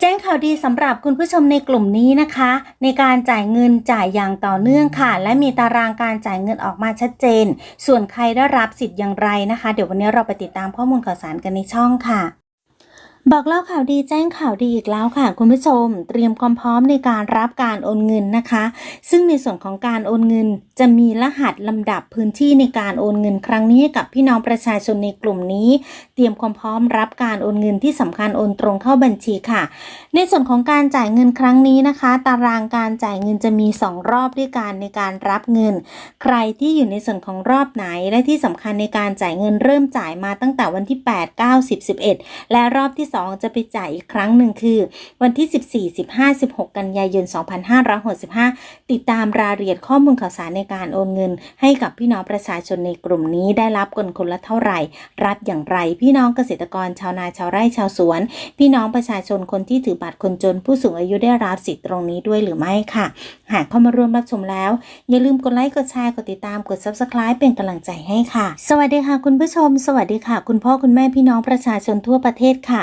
แจ้งข่าวดีสำหรับคุณผู้ชมในกลุ่มนี้นะคะ ในการจ่ายเงินจ่ายอย่างต่อเนื่องค่ะ และมีตารางการจ่ายเงินออกมาชัดเจน ส่วนใครได้รับสิทธิ์อย่างไรนะคะ เดี๋ยววันนี้เราไปติดตามข้อมูลข่าวสารกันในช่องค่ะ บอกเล่าข่าวดีแจ้งข่าวดีอีกแล้วค่ะ คุณผู้ชม เตรียมความพร้อมในการรับการโอนเงินนะคะ ซึ่งในส่วนของการโอนเงิน จะมีรหัสลำดับพื้นที่ในการโอนเงินครั้งนี้กับพี่น้องประชาชนในกลุ่มนี้ เตรียมความพร้อมรับการโอนเงินที่สำคัญโอนตรงเข้าบัญชีค่ะ ในส่วนของการจ่ายเงินครั้งนี้นะคะ ตารางการจ่ายเงินจะมี 2 รอบด้วยกันในการรับเงิน ใครที่อยู่ในส่วนของรอบไหนและที่สำคัญในการจ่ายเงินเริ่มจ่ายมาตั้งแต่วันที่ 8 9 10 11 และรอบที่2 จะไปจ่ายอีกครั้งหนึ่งคือ วันที่ 14 15 16 กันยายน 2565 ติดตามรายละเอียดข้อมูลข่าวสารในการโอนเงิน ให้กับพี่น้องประชาชนในกลุ่มนี้ได้รับกันคนละเท่าไหร่ รับอย่างไรพี่น้องเกษตรกรชาวนาชาวไร่ชาวสวน พี่น้องประชาชนคนที่ถือบัตรคนจน ผู้สูงอายุได้รับสิทธิ์ตรงนี้ด้วยหรือไม่ค่ะ หากเข้ามาร่วมรับชมแล้ว อย่าลืมกดไลค์กดแชร์กดติดตามกด subscribe เป็นกำลังใจให้ค่ะ สวัสดีค่ะ คุณผู้ชม สวัสดีค่ะ คุณพ่อคุณแม่พี่น้องประชาชนทั่วประเทศค่ะ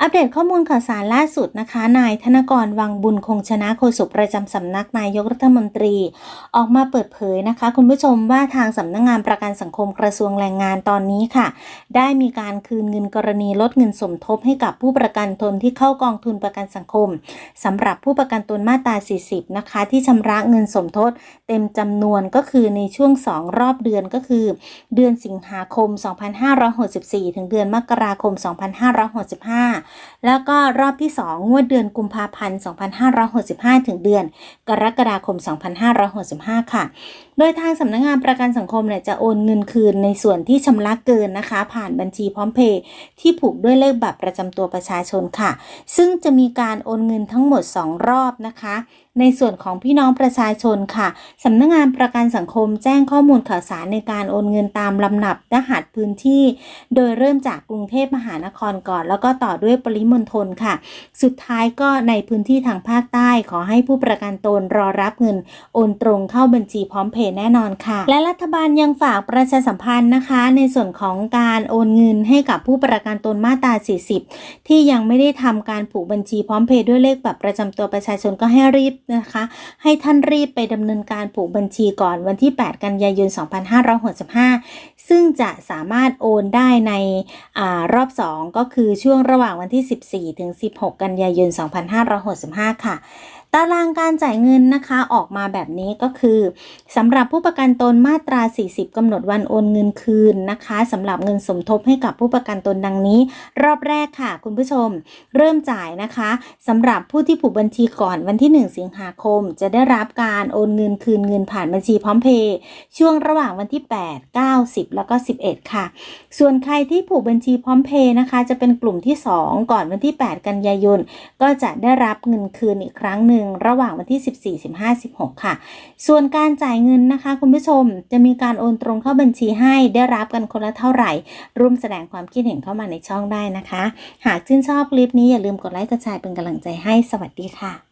อัปเดตข้อมูลข่าวสารล่าสุดนะคะ นายธนกรวังบุญคงชนะโฆษกประจำสำนักนายกรัฐมนตรี ออกมาเปิดเผยนะคะ คุณผู้ชมว่าทางสำนักงานประกันสังคมกระทรวงแรงงานตอนนี้ค่ะ ได้มีการคืนเงินกรณีลดเงินสมทบให้กับผู้ประกันตนที่เข้ากองทุนประกันสังคมสำหรับผู้ประกันตนมาตรา 40 นะคะ ที่ชำระเงินสมทบเต็มจำนวนก็คือในช่วง 2 รอบเดือนก็คือ เดือนสิงหาคม 2564 ถึงเดือนมกราคม 2565แล้วก็รอบที่ 2 งวดเดือนกุมภาพันธ์ 2565 ถึงเดือน กรกฎาคม 2565 ค่ะ โดยทางสำนักงานประกันสังคมเนี่ยจะโอนเงินคืนในส่วนที่ชำระเกินนะคะ ผ่านบัญชีพร้อมเพย์ที่ผูกด้วยเลขบัตรประจำตัวประชาชนค่ะ ซึ่งจะมีการโอนเงินทั้งหมด 2 รอบนะคะในส่วนของพี่น้องประชาชนค่ะสำนักงานประกันสังคมแจ้งข้อมูลข่าวสารในการโอนเงินตามลำดับรหัสพื้นที่ โดยเริ่มจากกรุงเทพมหานครก่อน แล้วก็ต่อด้วยปริมณฑลค่ะ สุดท้ายก็ในพื้นที่ทางภาคใต้ ขอให้ผู้ประกันตนรอรับเงินโอนตรงเข้าบัญชีพร้อมเพย์แน่นอนค่ะ และรัฐบาลยังฝากประชาสัมพันธ์นะคะ ในส่วนของการโอนเงินให้กับผู้ประกันตนมาตรา 40 ที่ยังไม่ได้ทำการผูกบัญชีพร้อมเพย์ด้วยเลขบัตรประจำตัวประชาชนก็ให้รีบนะคะ ให้ท่านรีบไปดำเนินการผูกบัญชีก่อนวันที่ 8 กันยายน 2565 ซึ่งจะสามารถโอนได้ในอรอบ 2 ก็คือช่วงระหว่างวันที่ 14 ถึง 16 กันยายน 2565 ค่ะ ตารางการจ่ายเงินนะคะออกมาแบบนี้ก็คือสำหรับผู้ประกันตนมาตรา 40กำหนดวันโอนเงินคืนนะคะสำหรับเงินสมทบให้กับผู้ประกันตนดังนี้ รอบแรกค่ะ คุณผู้ชม เริ่มจ่ายนะคะสำหรับผู้ที่ผูกบัญชีก่อนวันที่ 1 สิงหาคม จะได้รับการโอนเงินคืนเงินผ่านบัญชีพร้อมเพย์ช่วงระหว่างวันที่ 8 9 10 แล้วก็ 11 ค่ะ ส่วนใครที่ผูกบัญชีพร้อมเพย์นะคะ จะเป็นกลุ่มที่ 2 ก่อนวันที่ 8 กันยายนก็จะได้รับเงินคืนอีกครั้งหนึ่งนึ่งระหว่างวันที่ 14 15 16 ค่ะ ส่วนการจ่ายเงินนะคะ คุณผู้ชมจะมีการโอนตรงเข้าบัญชีให้ได้รับกันคนละเท่าไหร่ ร่วมแสดงความคิดเห็นเข้ามาในช่องได้นะคะ หากชื่นชอบคลิปนี้อย่าลืมกดไลค์กดแชร์เป็นกำลังใจให้สวัสดีค่ะ